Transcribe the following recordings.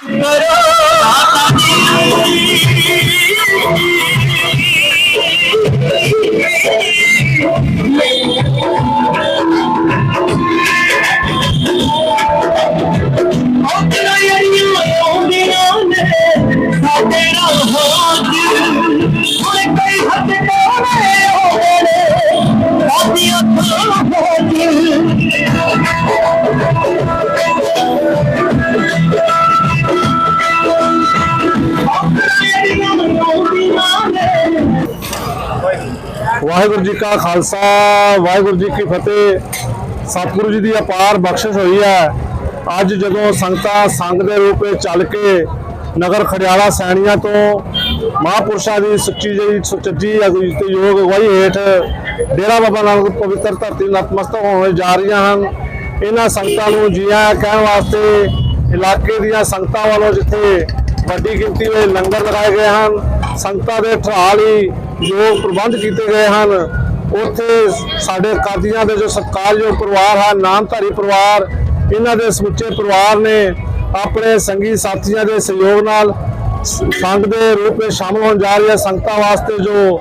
Senhor! Waheguru ji ਕਾ ਖਾਲਸਾ, ਵਾਹਿਗੁਰੂ ਜੀ ਕੀ ਫਤਿਹ। ਸਤਿਗੁਰੂ ਜੀ ਦੀ ਅਪਾਰ ਬਖਸ਼ਿਸ਼ ਹੋਈ ਹੈ। ਅੱਜ ਜਦੋਂ ਸੰਗਤਾਂ ਸੰਗ ਦੇ ਰੂਪ ਵਿੱਚ ਚੱਲ ਕੇ ਨਗਰ ਖੜਿਆਲਾ ਸੈਣੀਆਂ ਤੋਂ ਮਹਾਪੁਰਸ਼ਾਂ ਦੀ ਸੱਚੀ ਜਿਹੜੀ ਸੁਚੱਜੀ ਅਗਵਾਈ ਤੇ ਯੋਗ ਅਗਵਾਈ ਹੇਠ ਡੇਰਾ ਬਾਬਾ ਨਾਨਕ ਪਵਿੱਤਰ ਧਰਤੀ ਨਤਮਸਤਕ ਹੋਣ ਜਾ ਰਹੀਆਂ ਹਨ। ਇਹਨਾਂ ਸੰਗਤਾਂ ਨੂੰ ਜੀ ਕਹਿਣ ਵਾਸਤੇ ਇਲਾਕੇ ਦੀਆਂ ਸੰਗਤਾਂ ਵੱਲੋਂ ਜਿੱਥੇ ਵੱਡੀ ਗਿਣਤੀ ਵਿੱਚ ਲੰਗਰ ਲਗਾਏ ਗਏ ਹਨ, ਸੰਗਤਾਂ ਦੇ ਠਰਾਲ ਹੀ ਜੋ ਪ੍ਰਬੰਧ ਕੀਤੇ ਗਏ ਹਨ, ਉੱਥੇ ਸਾਡੇ ਕਾਦੀਆਂ ਦੇ ਜੋ ਸਤਿਕਾਰਯੋਗ ਪਰਿਵਾਰ ਹੈ ਨਾਮਧਾਰੀ ਪਰਿਵਾਰ, ਇਹਨਾਂ ਦੇ ਸਮੁੱਚੇ ਪਰਿਵਾਰ ਨੇ ਆਪਣੇ ਸੰਗੀ ਸਾਥੀਆਂ ਦੇ ਸਹਿਯੋਗ ਨਾਲ ਸੰਗ ਦੇ ਰੂਪ ਵਿੱਚ ਸ਼ਾਮਲ ਹੋਣ ਜਾ ਰਹੀ ਹੈ ਸੰਗਤਾਂ ਵਾਸਤੇ ਜੋ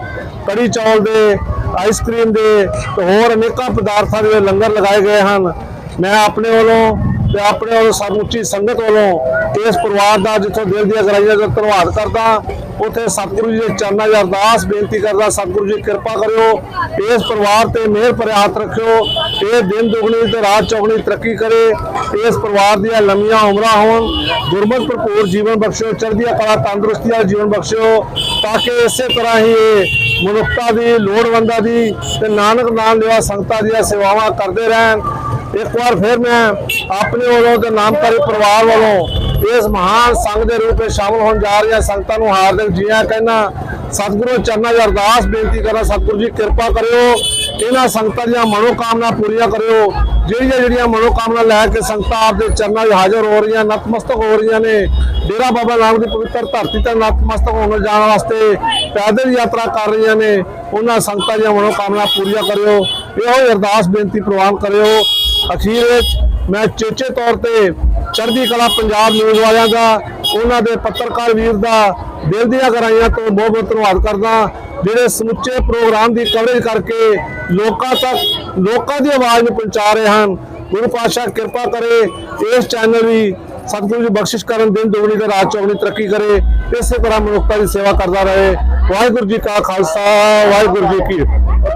ਕੜੀ ਚੌਲ ਦੇ ਆਈਸਕ੍ਰੀਮ ਦੇ ਤੇ ਹੋਰ ਅਨੇਕਾਂ ਪਦਾਰਥਾਂ ਦੇ ਲੰਗਰ ਲਗਾਏ ਗਏ ਹਨ। ਮੈਂ ਆਪਣੇ ਵੱਲੋਂ ਤੇ ਆਪਣੇ ਵੱਲੋਂ ਸਮੁੱਚੀ ਸੰਗਤ ਵੱਲੋਂ ਇਸ ਪਰਿਵਾਰ ਦਾ ਜਿੱਥੋਂ ਦਿਲ ਦੀਆਂ ਗਰਾਈਆਂ ਦਾ ਧੰਨਵਾਦ ਕਰਦਾ, ਉੱਥੇ ਸਤਿਗੁਰੂ ਜੀ ਦੇ ਚਰਨਾਂ 'ਚ ਅਰਦਾਸ ਬੇਨਤੀ ਕਰਦਾ, ਸਤਿਗੁਰੂ ਜੀ ਕਿਰਪਾ ਕਰਿਓ, ਇਸ ਪਰਿਵਾਰ ਤੇ ਮਿਹਰ ਭਰੇ ਹੱਥ ਰੱਖਿਓ, ਇਹ ਦਿਨ ਦੁਗਣੀ ਤੇ ਰਾਤ ਚੌਗਣੀ ਤਰੱਕੀ ਕਰੇ, ਇਸ ਪਰਿਵਾਰ ਦੀਆਂ ਲੰਮੀਆਂ ਉਮਰਾਂ ਹੋਣ, ਗੁਰਮਤ ਭਰਪੂਰ ਜੀਵਨ ਬਖਸ਼ਿਓ, ਚੜ੍ਹਦੀਆਂ ਕਲਾ ਤੰਦਰੁਸਤੀ ਵਾਲਾ ਜੀਵਨ ਬਖਸ਼ਿਓ, ਤਾਂ ਕਿ ਇਸੇ ਤਰ੍ਹਾਂ ਹੀ ਇਹ ਮਨੁੱਖਤਾ ਦੀ, ਲੋੜਵੰਦਾਂ ਦੀ ਤੇ ਨਾਨਕ ਨਾਮ ਲੈਵਾ ਸੰਗਤਾਂ ਦੀਆਂ ਸੇਵਾਵਾਂ ਕਰਦੇ ਰਹਿਣ ਇੱਕ ਵਾਰ ਫਿਰ ਮੈਂ ਆਪਣੇ ਵੱਲੋਂ ਤੇ ਨਾਮਧਾਰੀ ਪਰਿਵਾਰ ਵੱਲੋਂ ਇਸ ਮਹਾਨ ਸੰਘ ਦੇ ਰੂਪ ਵਿੱਚ ਸ਼ਾਮਲ ਹੋਣ ਜਾ ਰਹੀਆਂ ਸੰਗਤਾਂ ਨੂੰ ਹਾਰਦਿਕ ਜੀਆਂ ਕਹਿਣਾ, ਸਤਿਗੁਰੂ ਚਰਨਾਂ ਦੀ ਅਰਦਾਸ ਬੇਨਤੀ ਕਰਦਾ ਸਤਿਗੁਰੂ ਜੀ ਕਿਰਪਾ ਕਰਿਓ, ਇਹਨਾਂ ਸੰਗਤਾਂ ਦੀਆਂ ਮਨੋਕਾਮਨਾ ਪੂਰੀਆਂ ਕਰਿਓ, ਜਿਹੜੀਆਂ ਜਿਹੜੀਆਂ ਮਨੋਕਾਮਨਾ ਲੈ ਕੇ ਸੰਗਤਾਂ ਆਪਦੇ ਚਰਨਾਂ 'ਚ ਹਾਜ਼ਰ ਹੋ ਰਹੀਆਂ, ਨਤਮਸਤਕ ਹੋ ਰਹੀਆਂ ਨੇ, ਡੇਰਾ ਬਾਬਾ ਨਾਨਕ ਦੀ ਪਵਿੱਤਰ ਧਰਤੀ ਤੇ ਨਤਮਸਤਕ ਹੋਣ ਜਾਣ ਵਾਸਤੇ ਪੈਦਲ ਯਾਤਰਾ ਕਰ ਰਹੀਆਂ ਨੇ, ਉਹਨਾਂ ਸੰਗਤਾਂ ਦੀਆਂ ਮਨੋਕਾਮਨਾ ਪੂਰੀਆਂ ਕਰਿਓ, ਇਹੋ ਹੀ ਅਰਦਾਸ ਬੇਨਤੀ ਪ੍ਰਵਾਨ ਕਰਿਓ। ਅਖੀਰ ਵਿੱਚ ਮੈਂ ਚੇਚੇ ਤੌਰ ਤੇ ਚੜ੍ਹਦੀ ਕਲਾ ਪੰਜਾਬ ਨਿਊਜ਼ ਵਾਲਿਆਂ ਦਾ, ਉਹਨਾਂ ਦੇ ਪੱਤਰਕਾਰ ਵੀਰ ਦਾ ਦਿਲ ਦੀਆਂ ਗਰਾਈਆਂ ਤੋਂ ਬਹੁਤ ਬਹੁਤ ਧੰਨਵਾਦ ਕਰਦਾ ਜਿਹੜੇ ਸਮੁੱਚੇ ਪ੍ਰੋਗਰਾਮ ਦੀ ਕਵਰੇਜ ਕਰਕੇ ਲੋਕਾਂ ਤੱਕ, ਲੋਕਾਂ ਦੀ ਆਵਾਜ਼ ਨੂੰ ਪਹੁੰਚਾ ਰਹੇ ਹਨ, ਗੁਰੂ ਪਾਤਸ਼ਾਹ ਕਿਰਪਾ ਕਰੇ, ਇਸ ਚੈਨਲ ਵੀ ਸਤਿਗੁਰੂ ਜੀ ਬਖਸ਼ਿਸ਼ ਕਰਨ, ਦਿਨ ਦੁਗਣੀ ਤੇ ਰਾਤ ਚੌਗਣੀ ਤਰੱਕੀ ਕਰੇ, ਇਸੇ ਤਰ੍ਹਾਂ ਮਨੁੱਖਤਾ ਦੀ ਸੇਵਾ ਕਰਦਾ ਰਹੇ। ਵਾਹਿਗੁਰੂ ਜੀ ਕਾ ਖਾਲਸਾ, ਵਾਹਿਗੁਰੂ ਜੀ ਕੀ